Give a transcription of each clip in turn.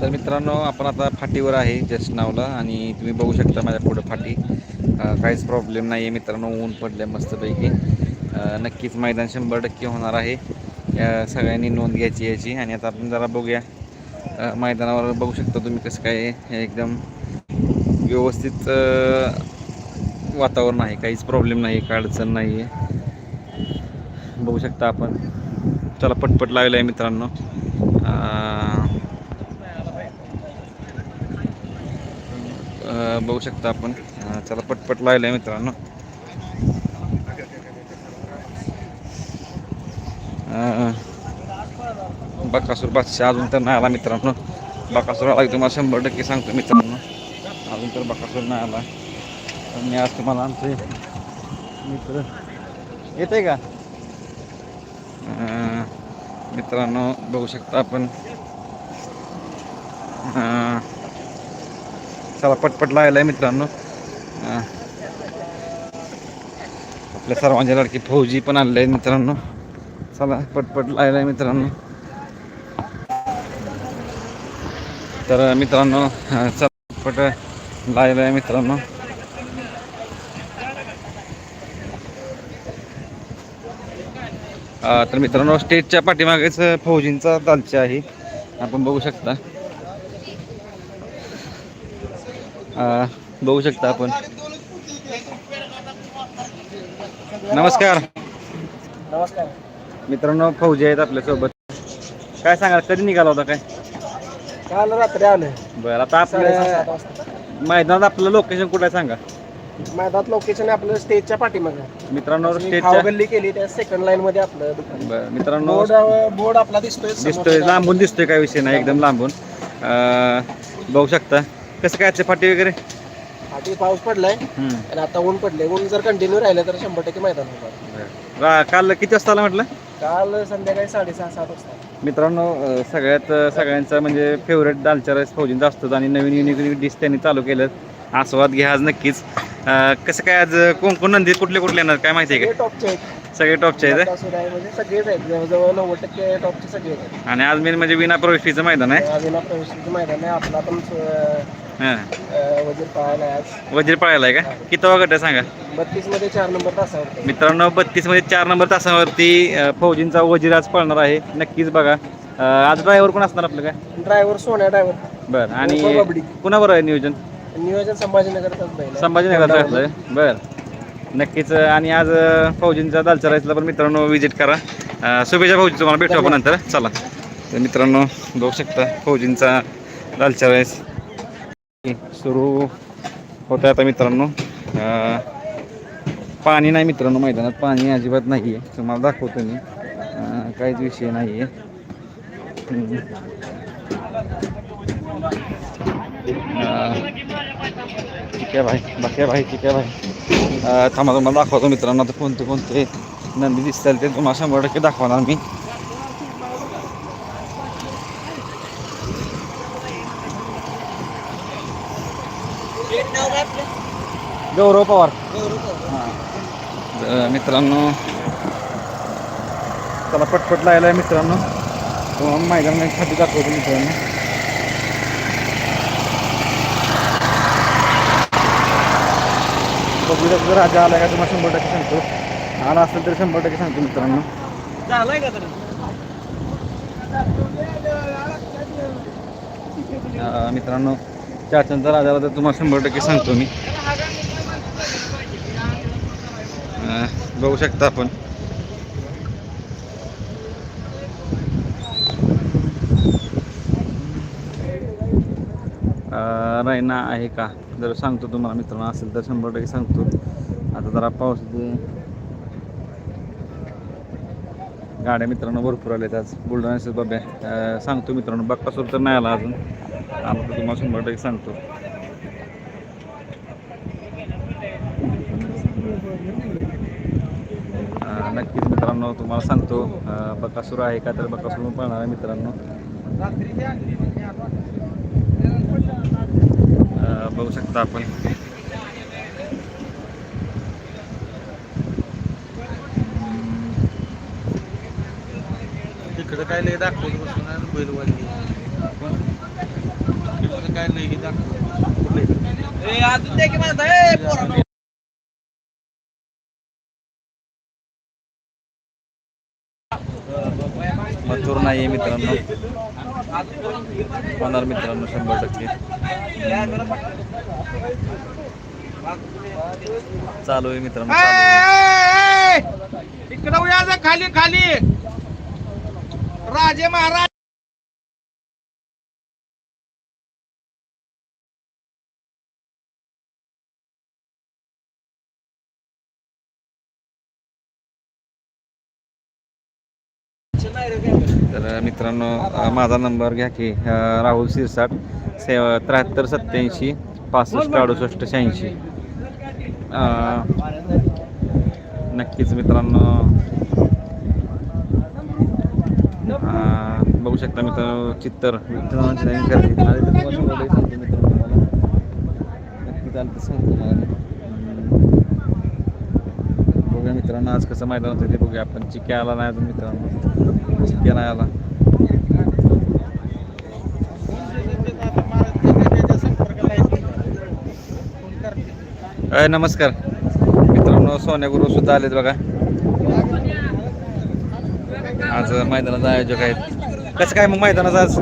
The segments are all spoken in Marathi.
तर मित्रांनो आपण आता फाटीवर आहे जस्ट नावला आणि तुम्ही बघू शकता माझ्या पुढं फाटी. काहीच प्रॉब्लेम नाही आहे मित्रांनो ऊन पडले मस्तपैकी. नक्कीच मैदान शंभर टक्के होणार आहे. या सगळ्यांनी नोंद घ्यायची याची. आणि आता आपण जरा बघूया. मैदानावर बघू शकता तुम्ही कसं काय हे एकदम व्यवस्थित वातावरण आहे. काहीच प्रॉब्लेम नाही काय अडचण नाही आहे बघू शकता आपण. चला पटपट लागलं आहे मित्रांनो बघू शकता आपण. चला पटपट लागलं आहे मित्रांनो बकासूर बादशाह अजून तर नाही आला मित्रांनो. बकासूर आला की तुम्हाला शंभर टक्के सांगतो मित्रांनो. अजून तर बकासूर नाही आला. मी आज तुम्हाला आमचे मित्र येते का? मित्रांनो बघू शकता आपण. चला पटपट लागायला आहे मित्रांनो आपल्या सर्वांच्या लडकी फौजी पण आणले आहे मित्रांनो. चला पटपट लागायला आहे मित्रांनो. तर मित्रांनो चला पटपट लागायला आहे मित्रांनो. तर मित्रांनो स्टेजच्या पाठीमागेच फौजींचा दालचा आहे. आपण बघू शकता. बघू शकता आपण. नमस्कार. नमस्कार. मित्रांनो फौजी आहेत आपल्यासोबत. काय सांगा कधी निघाला होता काय? काल रात्री आलोय. बरं आता आपल्या मैदानात आपलं लोकेशन कुठं आहे सांगा. मैदानात लोकेशन आपलं स्टेजच्या पाठीमागे. मित्रांनो स्टेजच्या गल्ली केली त्या सेकंड लाईन मध्ये आपलं दुकान. बरं मित्रांनो बोर्ड बोर्ड आपला दिसतोय. दिसतोय लांबून दिसतोय काय विषय नाही एकदम लांबून. अ, बघू शकता. कसं काय आजचे फाटी वगैरे? आधी पाऊस पडलाय हम्म. आणि आता ऊन पडले ऊन जर कंटिन्यू राहिलं तर शंभर टक्के मैदान होणार. रा- काल किती वाजता आला म्हटलं? काल संध्याकाळी साडेसहा सात वाजता. मित्रांनो अ, सगळ्यात सगळ्यांचा म्हणजे फेवरेट दालचा राईस फौजींचा असतो आणि नवीन युनिक डिश त्यांनी चालू केलं आस्वाद घ्या आज नक्कीच. कसं काय आज कोण कोण नंदी कुठले कुठले येणार? काय माहिती आहे सगळे टॉपचे आहेत. का सगळे टॉपचे आहेत आहे म्हणजे सगळेच आहेत. जवळजवळ नव्वद टक्के टॉपचे सगळेच आहेत. आणि आज मेन म्हणजे विना प्रवेशीचं मैदान आहे. अविना प्रवेशचं मैदान आहे. आपला पण हां. वजीर पळायला आहे का? किती गट आहे सांगा? बत्तीसमध्ये चार नंबर तासावर मित्रांनो बत्तीसमध्ये चार नंबर तासावरती फौजींचा वजीर आज पळणार आहे. नक्कीच बघा. आज ड्रायव्हर कोण असणार आपलं काय? ड्रायव्हर सोन्या ड्रायव्हर बरं आणि. कुणाबरोबर आहे नियोजन? नियोजन संभाजीनगरचाच बैल. संभाजीनगरचं घातलंय बर. नक्कीच आणि आज अं, फौजींचा दालचा राईसला पण मित्रांनो विजिट करा. अं, शुभेच्छा फौजी तुम्हाला भेटू आपण नंतर. चला. तर मित्रांनो बघू शकता फौजींचा दालचा राईस सुरू होत आहे आता मित्रांनो. अं, पाणी नाही मित्रांनो मैदानात. पाणी अजिबात नाही आहे तुम्हाला दाखवतो मी. अं, काहीच विषय नाही आहे ठीक आहे भाई बाकी भाई ठीक आहे भाई. थांबा तुम्हाला दाखवतो मित्रांनो आता कोणते कोणते नंदी दिसतील ते तुम्हाला शंभर टक्के दाखवणार मी. गौरव पवार. हां. मित्रांनो त्याला पटपट लायला आहे मित्रांनो. तुम्हाला मैदान खाली दाखवतो मित्रांनो. बघूया जर राजा आला का तुम्हाला शंभर टक्के सांगतो. आला असेल तर शंभर टक्के सांगतो मित्रांनो. झालाय का तरी? मित्रांनो चाचांचा राजाला तर तुम्हाला शंभर टक्के सांगतो मी. बघू शकता आपण अं, रायना आहे का? जर सांगतो तुम्हाला मित्रांनो असेल तर शंभर टक्के सांगतो. आता जरा पाऊस गाड्या मित्रांनो भरपूर आल्यात आज. बुलढाण्याचे बाब्या सांगतो मित्रांनो बक्कासूर तर नाही आला अजून. आला तर तुम्हाला शंभर टक्के सांगतो. नक्कीच मित्रांनो तुम्हाला सांगतो. बकासूर आहे का तर बकासूर पण पाहणार आहे मित्रांनो. बघू शकता आपण. इकडे इकडं काय लय दाखवत बसून आणि बैल वाजली इकडं काय लय दाखवत मथुर नाही आहे मित्रांनो. होणार मित्रांनो शंभर टक्के. चालू आहे मित्रांनो इकडं खाली खाली. राजे महाराज. तर मित्रांनो माझा नंबर घ्या की राहुल सिरसाट से त्र्याहत्तर सत्याऐंशी पासष्ट अडुसष्ट शहाऐंशी. नक्कीच मित्रांनो बघू शकता मित्रांनो चित्तर. मित्रांची मित्रांनो नक्की चालतं बघूया मित्रांनो आज कसं मैदान होतं ते बघूया. आपण चिक्या आला नाही अजून मित्रांनो. चिक्या नाही आला. अय नमस्कार. मित्रांनो सोन्या गुरु सुद्धा आलेत बघा. आज मैदानाचा आयोजक आहेत. कसं काय मग मैदानाचं आज?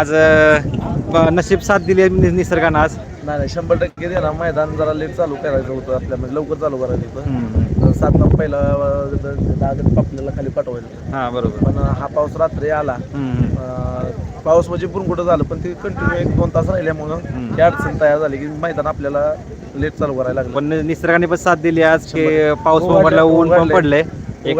आज नशीब साथ दिली निसर्गानं आज. नाही नाही शंभर टक्के दे ना मैदान जरा लेट चालू करायचं होतं आपल्या म्हणजे लवकर चालू करायचं होतं. सात नऊ पहिला गट आपल्याला खाली पाठवायचं हां बरोबर पण हा पाऊस रात्री आला हम्म. अं, पाऊस म्हणजे कुठं झालं पण ते कंटिन्यू एक दोन तास राहिल्यामुळं. ही अडचण तयार झाली की मैदान आपल्याला लेट चालू करायला लागलं पण निसर्गाने पण साथ दिली आज की. पाऊस पण उघडलं- पडला ऊन पण उघडलंय. एक.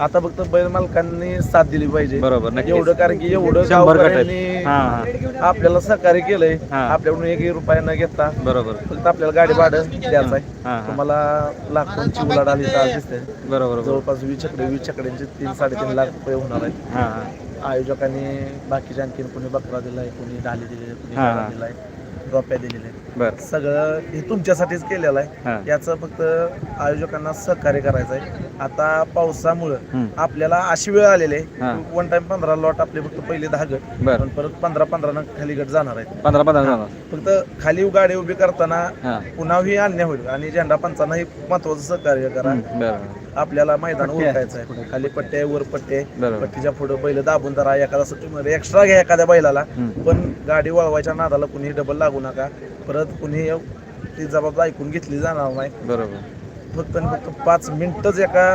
आता फक्त बैल मालकांनी साथ दिली पाहिजे. बरोबर नक्कीच. एवढं कारण की एवढं शंभर गट आहेत. गावकऱ्यांनी हां आपल्याला सहकार्य केलंय. हा. आपल्याकडून एकही रुपया न घेता बरोबर. फक्त आपल्याला गाडी भाडं द्यायचं आहे. हां तुम्हाला लाखोंची उलाढ आली तर आज दिसते. बरोबर बरोबर. जवळपास वीस चकडे वीस चकड्यांचे तीन साडेतीन लाख रुपये होणार आहेत. हां हां. आयोजकांनी बाकीचे आणखीन कोणी बकरा दिलाय कोणी ढाली दिलेली कोणी हा, गाडा हा. दिलाय रोप्या दिलेले बरं. सगळं हे तुमच्यासाठीच केलेलं हा. आहे याचं फक्त आयोजकांना सहकार्य करायचं आहे. आता पावसामुळं. आपल्याला अशी वेळ आलेली हा. आहे वन टाइम पंधरा लॉट आपले फक्त पहिले दहा गट. बरं. पण परत पंधरा पंधरा खाली गट जाणार आहेत. पंधरा पंधरा जाणार. फक्त खाली गाडी उभी करताना हां. पुन्हाही अन्याय होईल. आणि झेंडा पंचांनाही महत्वाचं सहकार्य करा. बरं. आपल्याला मैदान. ओळखायचं आहे खाली पट्टे वर पट्टे बरोबर. पट्टीच्या पुढे बैल दाबून धरा. एखादा सुट्टीमध्ये एक्स्ट्रा घ्या एखाद्या बैलाला. हम्म. पण गाडी वळवायच्या नादाला कुणी डबल लागू नका. परत कुणी ती जबाबदारी ऐकून घेतली जाणार नाही. बरोबर. फक्त आणि फक्त पाच मिनिटच एका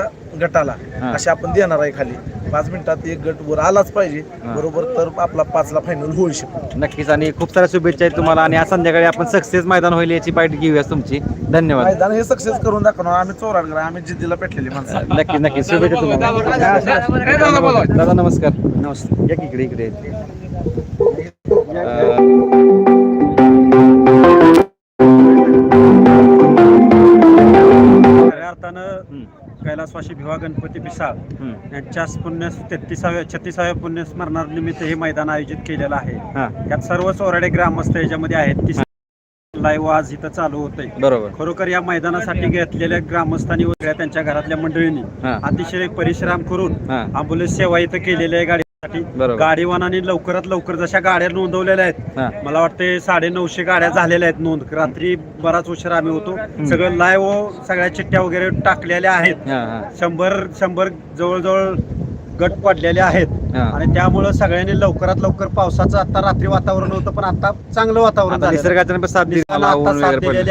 गटाला हा. असे आपण देणार आहे खाली. पाच मिनिटात एक गट वर आलाच पाहिजे हा. बरोबर तर आपला पाचला फायनल होऊ शकतो नक्कीच आणि खूप साऱ्या शुभेच्छा आहेत तुम्हाला आणि आज संध्याकाळी आपण सक्सेस मैदान होईल याची बाईट घेऊया तुमची धन्यवाद मैदान हे सक्सेस करून दाखवणार आम्ही चोराडकर आम्ही जिद्दीला पेटलेली माणसं आहे. नक्की नक्की शुभेच्छा तुम्हाला दादा नमस्कार नमस्ते या की इकडे इकडे अं, कैलासवासी भिवा गणपती पिसाळ यांच्या पुण्य तेहतीसाव्या छत्तीसाव्या पुण्य स्मरणानिमित्त हे मैदान आयोजित केलेलं आहे. यात सर्व चोराडे ग्रामस्थ याच्यामध्ये आहेत. ती लाईव्ह आज इथं चालू होतंय. बरोबर. खरोखर या मैदानासाठी घेतलेल्या ग्रामस्थांनी वगैरे त्यांच्या घरातल्या मंडळींनी अतिशय परिश्रम करून अँब्युलन्स सेवा इथं केलेली आहे बरोबर गाडीवानाने लवकरात लवकर जशा गाड्या नोंदवलेल्या आहेत हां. मला वाटते साडे नऊशे गाड्या झालेल्या आहेत नोंद. रात्री बराच उशीर आम्ही होतो. सगळं लाईव्ह सगळ्या चिठ्ठ्या वगैरे टाकलेल्या आहेत. हां हां. शंभर शंभर जवळजवळ गट पडलेले आहेत. हां. आणि त्यामुळं सगळ्यांनी लवकरात लवकर पावसाचं आता रात्री वातावरण होतं पण आता चांगलं वातावरण झालेलं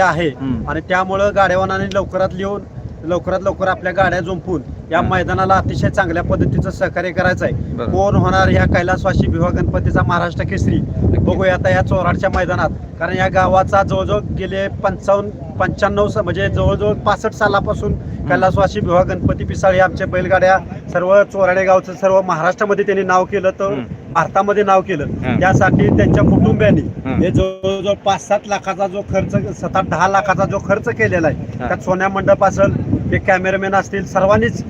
आहे. दिलेली. आणि त्यामुळं गाड्यावानाने लवकरात लिहून लवकरात लवकर आपल्या गाड्या जुंपून या. मैदानाला अतिशय चांगल्या पद्धतीचं सहकार्य करायचं आहे. कोण होणार या कैलासवासी भिवा गणपतीचा महाराष्ट्र केसरी बघूया आता या चोराडच्या मैदानात कारण या गावाचा जवळजवळ गेले पंचावन्न पंच्याण्णव म्हणजे जवळजवळ पासष्ट सालापासून कैलासवासी भिवा गणपती पिसाळ आमच्या बैलगाड्या सर्व चोराडे गावचं सर्व महाराष्ट्रामध्ये त्यांनी नाव केलं तर. भारतामध्ये नाव केलं. त्यासाठी त्यांच्या कुटुंबियांनी हा. जवळजवळ पाच सात लाखाचा जो खर्च सात आठ दहा लाखाचा जो खर्च केलेला आहे. त्यात सोन्या मंडप असेल ते कॅमेरामॅन असतील सर्वांनीच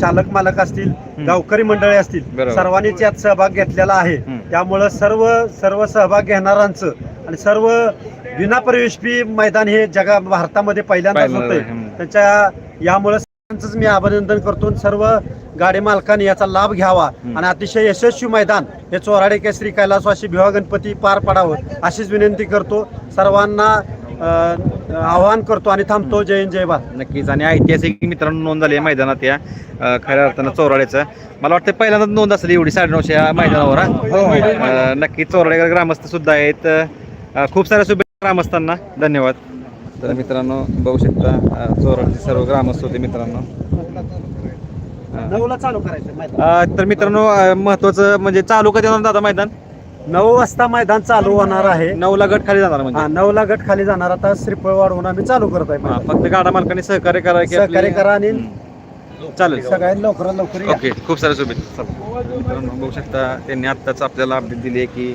चालक मालक असतील गावकरी मंडळी असतील बरोबर. सर्वांनीच यात सहभाग घेतलेला आहे हम्म. त्यामुळं सर्व सर्व सहभाग घेणाऱ्यांचं आणि सर्व विना प्रवेश फी मैदान हे जगा भारतामध्ये पहिल्यांदाच पहिल्यांदा, होतंय हम्म. त्याच्या यामुळे त्यांचंच मी अभिनंदन करतो आणि सर्व गाडी मालकांनी याचा लाभ घ्यावा हम्म. आणि अतिशय यशस्वी मैदान हे चोराडे केसरी कैलासवासी भिवा गणपती पार पडावं अशीच विनंती करतो सर्वांना आवाहन करतो आणि थांबतो. जय हिंद जय भारत. नक्कीच. आणि ऐतिहासिक मित्रांनो नोंद झाली आहे मैदानात या खऱ्या अर्थानं चोराड्याचं मला वाटतं पहिल्यांदाच नोंद असेल एवढी साडेनऊशे या मैदानावर हा? अ, नक्कीच चोराडेकर ग्रामस्थ सुद्धा आहेत. खूप साऱ्या शुभेच्छा ग्रामस्थांना. धन्यवाद. तर मित्रांनो बघू शकता चोराडचे सर्व ग्रामस्थ होते मित्रांनो. तर मित्रांनो महत्वाचं म्हणजे चालू कधी होणार दादा मैदान? नऊ वाजता मैदान चालू होणार आहे नऊला गट खाली जाणार म्हणजे हा नऊला गट खाली जाणार आता श्रीफळ वाढवून आम्ही चालू करत आहे हा, मैदान. फक्त गाडा मालकांनी सहकार्य करा की आपली- सहकार्य करा आणि. चालेल सगळ्यांनी लवकरात लवकर या. ओके खूप साऱ्या शुभेच्छा. मित्रांनो बघू शकता त्यांनी आत्ताच आपल्याला अपडेट दिली आहे की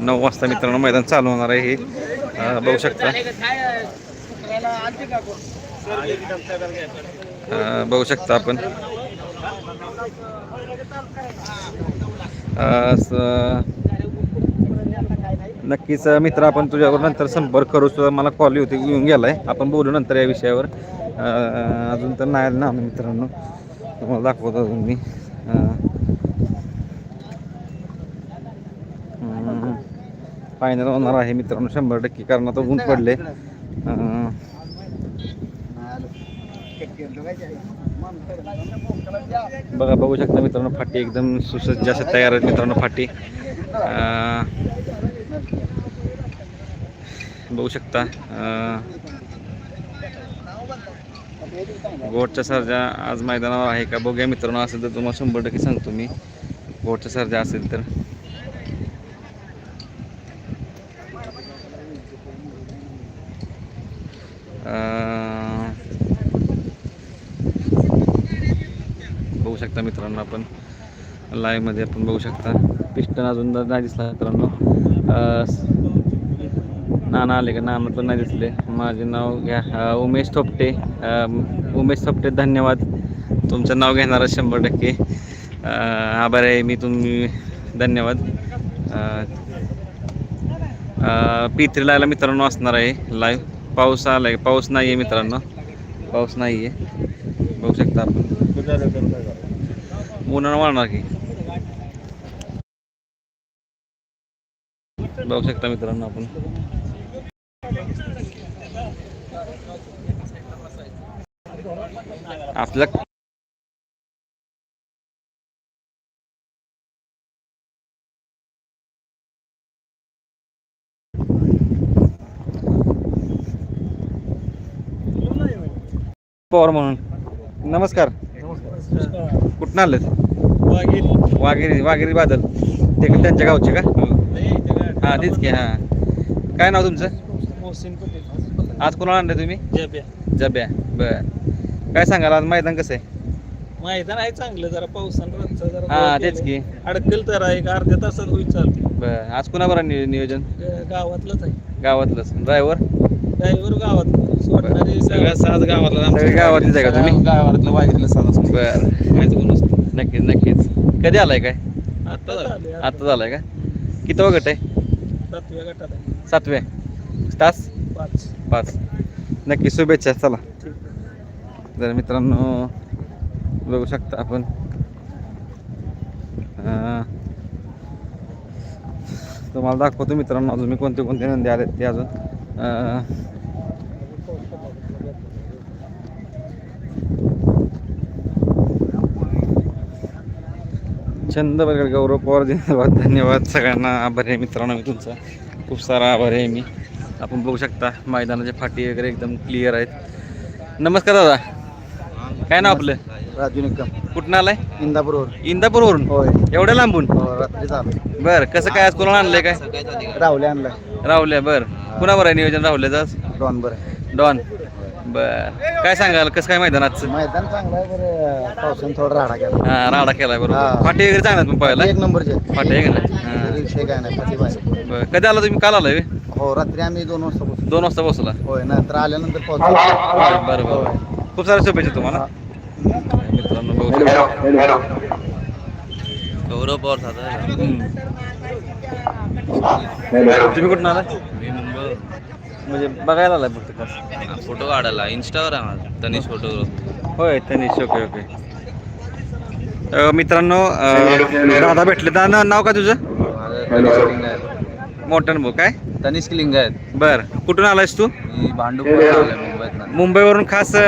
नऊ वाजता मित्रांनो मैदान चालू होणार आहे हे अं, बघू शकता अं, बघू शकता आपण अं, स- नक्कीच मित्र आपण तुझ्यावर नंतर संपर्क करू. सुद्धा मला कॉल होती येऊन गेलाय. आपण बोलू नंतर या विषयावर. अजून तर नाही आलं ना आम्ही मित्रांनो. तुम्हाला दाखवतो अजून मी. फायनल होणार आहे मित्रांनो शंभर टक्के कारण आता ऊन पडले बघा बघू शकता मित्रांनो फाटी एकदम सुसज्ज असे तयार आहेत मित्रांनो फाटी. बघू शकता गोटच्या सर्जा आज मैदानावर आहे का बघूया मित्रांनो असेल तर तुम्हाला शंभर टक्के सांगतो मी. गोटच्या सर्जा असेल तर. बघू शकता मित्रांनो आपण लाईव्हमध्ये आपण बघू शकता. पिस्टन अजून नाही दिसला मित्रांनो. नाना आले का? नाना पण नाही दिसले. माझे नाव घ्या. उमेश थोपटे. उमेश थोपटे धन्यवाद. तुमचं नाव घेणार शंभर टक्के. आभार आहे. मी तुम्ही धन्यवाद. पी मित्रांनो असणार आहे लाईव्ह पाऊस आला आहे पाऊस नाही आहे मित्रांनो. पाऊस नाही आहे बघू शकता आपण. उन्हाळा वाढणार की? बघू शकता मित्रांनो आपण. आपल्या पवार म्हणून. नमस्कार. कुठं आलेत? वाघेरी वाघेरी बादल. ते त्यांच्या गावचे का? हा तेच की हा. काय नाव तुमचं? आज कोणाला आणलं तुम्ही? जब्या. बर. काय सांगाल? आज मैदान कसं आहे? मैदान आहे चांगलं जरा पावसानं जरा हा गोळ तेच. की. अडकेल तर आहे एक अर्ध्या तासात होईल चालू. बर आज कुणाबरोबर नि- नियोजन? गावातलंच आहे. गावातलंच. ड्रायव्हर? ड्रायव्हर गावात सोडणारे सगळ्या सात गावातला सगळे गावातलीच आहे का तुम्ही? गावातलं वागितलं सात असतो. बर. माहिती कोण असतं नक्कीच नक्कीच. कधी आलाय काय? आता झाले आता झालाय का? किती गट आहे? सातव्या गटात आहे. सातव्या. तास? पाच. पाच. नक्की शुभेच्छा. चला. तर मित्रांनो बघू शकता आपण. तुम्हाला दाखवतो मित्रांनो अजून मी कोणते कोणते नंदी आले ते अजून. छंद चंद गौरव पवार धन्यवाद धन्यवाद सगळ्यांना. आभार आहे मित्रांनो मी तुमचा खूप सारा आभार आहे मी. आपण बघू शकता मैदानाचे फाटी वगैरे एकदम क्लिअर आहेत. नमस्कार दादा. काय नाव आपलं? राजू निकम. कुठून आलाय? इंदापूरवर इंदापूरवरून? होय. एवढ्या लांबून? हो रात्री चालू बर कसं काय आज कोणाला आणलंय काय? राहुले आणलाय. राहुल्या बर. कुणावर आहे नियोजन राहुल्याचं आज? डॉन बरं डॉन. बर. काय सांगाल कसं काय मैदानाचं मैदान चांगलं आहे बरं. पावसाने थोडा राडा केला. हा राडा केलाय बरोबर. हा. फाटी वगैरे चांगला तुम्ही पाहायला एक नंबरचे. फाटी आहे का नाही हा. विषय काय नाही फाटी बरं. कधी आला तुम्ही? काल आलाय? हो रात्री आम्ही दोन वाजता दोन वाजता पोहोचला. होय नंतर आल्यानंतर पोहोचलो. बरं बरं. खूप साऱ्या शुभेच्छा तुम्हाला. मित्रांनो बघू शकता. गौरव पवार साधा हम्म. तुम्ही कुठून आला मी मुंबई. म्हणजे बघायला आलाय फक्त कसं फोटो काढायला. इंस्टावर आहे माझा. तनिष फोटोग्राफ होय तनिष. Okay okay. मित्रांनो दादा भेटले. दादा नाव का तुझं? मोठन भाऊ काय? तनिष्क लिंग आहेत बर. कुठून आलायस तू? मी भांडूपवर आलोय मुंबईत मुंबईवरून खास अ,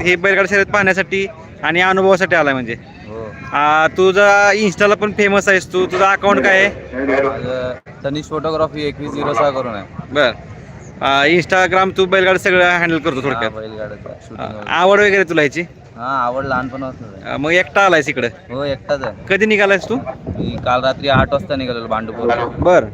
हे बैलगाडी शर्यत पाहण्यासाठी आणि अनुभवासाठी आलाय म्हणजे. हो. आ, तुझा इन्स्टाला पण फेमस आहेस तू. तुझा अकाउंट काय आहे? माझं तनिष फोटोग्राफी एकवीस झिरो सहा करून आहे. बर. आ, इंस्टाग्राम तू बैलगाडी सगळं हँडल करतो थोडक्यात. बैलगाड्याचं आ, शूटिंग आवड वगैरे तुला ह्याची? हा आवड लहानपणापासून आहे. आ, मग एकटा आलायस इकडं. हो एकटाच आहे. कधी निघालायस तू? मी काल रात्री आठ वाजता निघालेलो भांडूपूर बर.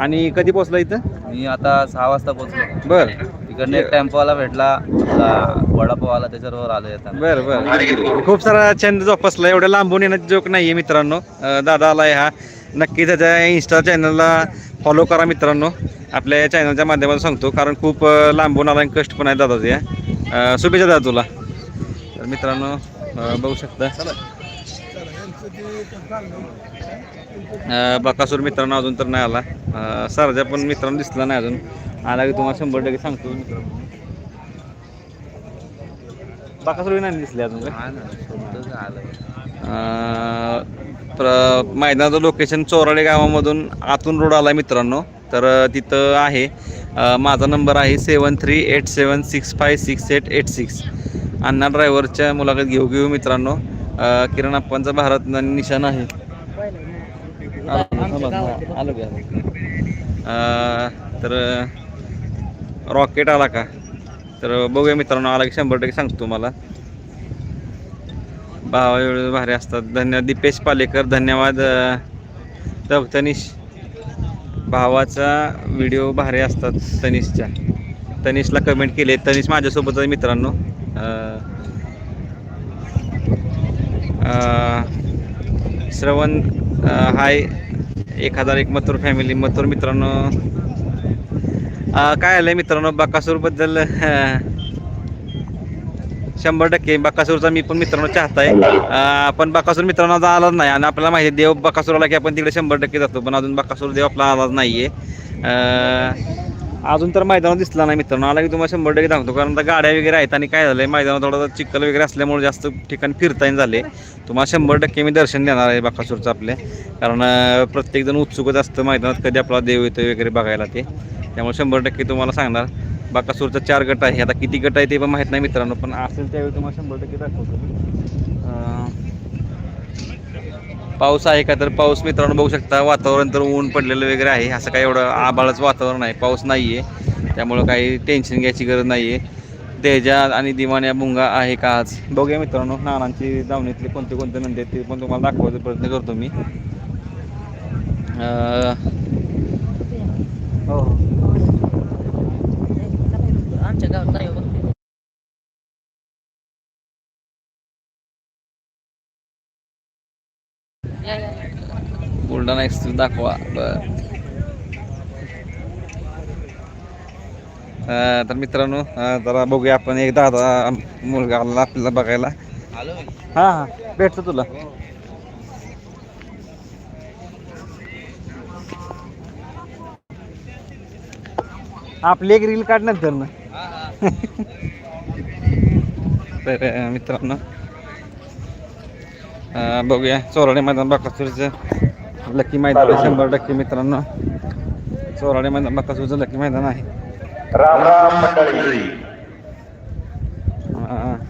आणि कधी पोहोचला इथं? मी आता सहा वाजता पोहोचलो. बर. तिकडनं एक टेम्पोवाला भेटला आपला वडापाववाला त्याच्याबरोबर आलो येताना बर बर. खूप सारा छंद जोपासला एवढ्या लांबून येण्याचा जोक नाहीये मित्रांनो. अं, दादा आलाय हा. नक्की त्याच्या इन्स्टा चॅनलला फॉलो करा मित्रांनो. आपल्या या चॅनलच्या माध्यमातून सांगतो कारण खूप अं, लांबून आला आणि कष्ट पण आहे दादाचे या. अं, शुभेच्छा दादा तुला. तर मित्रांनो अं, बघू शकता. बकासूर मित्रांनो अजून तर नाही आला. सरजा पण मित्रांनो दिसला नाही अजून. आला की तुम्हाला शंभर टक्के सांगतो मित्रांनो बकासूर नाही दिसले अजून प्र मैदानाचं लोकेशन चोराडे गावामधून आतून रोड आला मित्रांनो. तर तिथं आहे. माझा नंबर आहे seven three eight seven six five six eight eight six अण्णा ड्रायव्हरच्या मुलाखत घेऊ घेऊ मित्रांनो. किरण अप्पांचा भारत आणि निशाण आहे. आलो, तर रॉकेट आला का? तर बघूया मित्रांनो आला की शंभर टक्के सांगतो तुम्हाला. भावा एवढे भारी असतात. धन्यवाद दीपेश पालेकर धन्यवाद तर तनिष. भावाचा व्हिडिओ भारी असतात तनिषच्या. तनिषला कमेंट केले. तनिष माझ्यासोबत आहे मित्रांनो. श्रवण हाय. एक हजार एक मथुर फॅमिली मथुर मित्रांनो. काय आलं मित्रांनो? बाकासूरबद्दल शंभर टक्के. बाकासूरचा मी पण मित्रांनो चाहता आहे पण बाकासूर मित्रांनो आता आलाच नाही. आणि आपल्याला माहिती आहे देव बकासूर आला की आपण तिकडे शंभर टक्के जातो. पण अजून बाकासूर देव आपला आलाच नाही आहे अजून तर मैदानात दिसला नाही मित्रांनो. आला की तुम्हाला शंभर टक्के सांगतो कारण आता गाड्या वगैरे आहेत आणि काय झालं आहे मैदानात थोडं चिखल वगैरे असल्यामुळे जास्त ठिकाणी फिरता येईन झाले. तुम्हाला शंभर टक्के मी दर्शन देणार आहे बाकासूरचं आपले. कारण प्रत्येकजण उत्सुकच असतं मैदानात कधी आपला देव येतो वगैरे बघायला ते. त्यामुळे शंभर टक्के तुम्हाला सांगणार बाकासूरचा चार गट आहे. आता किती गट आहे ते पण माहीत नाही मित्रांनो पण असेल त्यावेळी तुम्हाला शंभर टक्के दाखवतो पाऊस आहे का तर पाऊस मित्रांनो बघू शकता. वातावरण तर ऊन पडलेलं वगैरे आहे. असं काही एवढं आबाळाचं वातावरण आहे. पाऊस नाही आहे त्यामुळं काही टेन्शन घ्यायची गरज नाही आहे तेजा आणि दिवाण्या मुंगा आहे का आज? बघूया मित्रांनो. नानांची दावणीतले कोणते कोणते नंदी आहेत ते पण तुम्हाला दाखवायचा प्रयत्न करतो मी. हो. आमच्या गावात हो नाही बघ या या बुलढाणा एक्सप्रेस दाखवा बर. तर मित्रांनो जरा बघूया आपण एक दादा मुलगा आला आपल्याला बघायला. हा हा भेटतो तुला. आपली एक रील काढ नंतर ना तर मित्रांनो बघूया. चोराडे मैदान बाकासूरचं लकी मैदान आहे. शंभर टक्के मित्रांनो. चोराडे मैदान बाकासूरचं लकी मैदान आहे राम राम मंडळी अं, कैलासवासी वाल्मिकी शाळेच्या चर्चेला पुण्यस्मरणानिमित्त आयोजित केलेल्या चोराडकरांचं महाराष्ट्र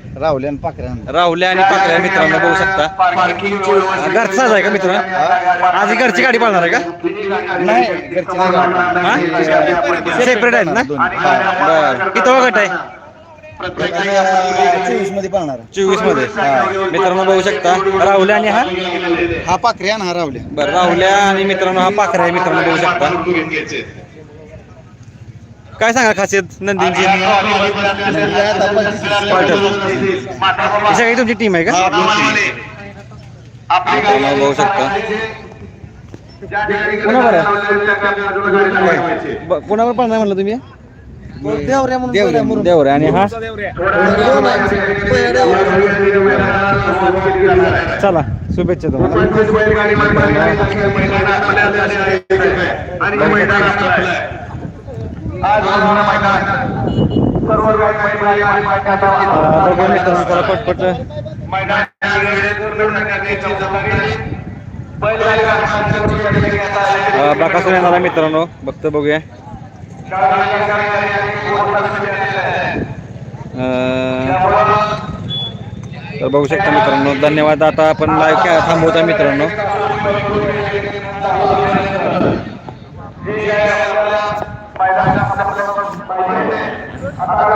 राहुल आणि पाकऱ्या राहुल्या आणि पाकळ्या मित्रांनो बघू शकता. अं, घरचाच आहे का मित्र आज ही घरची गाडी पाळणार आहे का? हा? सेपरेट आहेत ना? बर. किती गट आहे? चोवीसमध्ये पाहणार चोवीसमध्ये मित्रांनो बघू शकता. राहुल्या आणि हा? हा पाकऱ्या आणि हा राहुल्या बरं राहुल्या आणि मित्रांनो हा पाखरा आहे मित्रांनो बघू शकता. काय सांगा खासियत नंदींची ही सगळी तुमची टीम आहे का मित्रांनो बघू शकता कुणावर ब- कोणावर पाळणार म्हणलं तुम्ही देवरे आणि हा चला शुभेच्छा तुम्हाला मैदान बघूया मित्रांनो चला पटपट. बाकासून येणार आहे मित्रांनो बघतो बघूया. तर बघू शकता मित्रांनो धन्यवाद. आता आपण लाईव्ह थांबवता मित्रांनो. मैदान আপনারা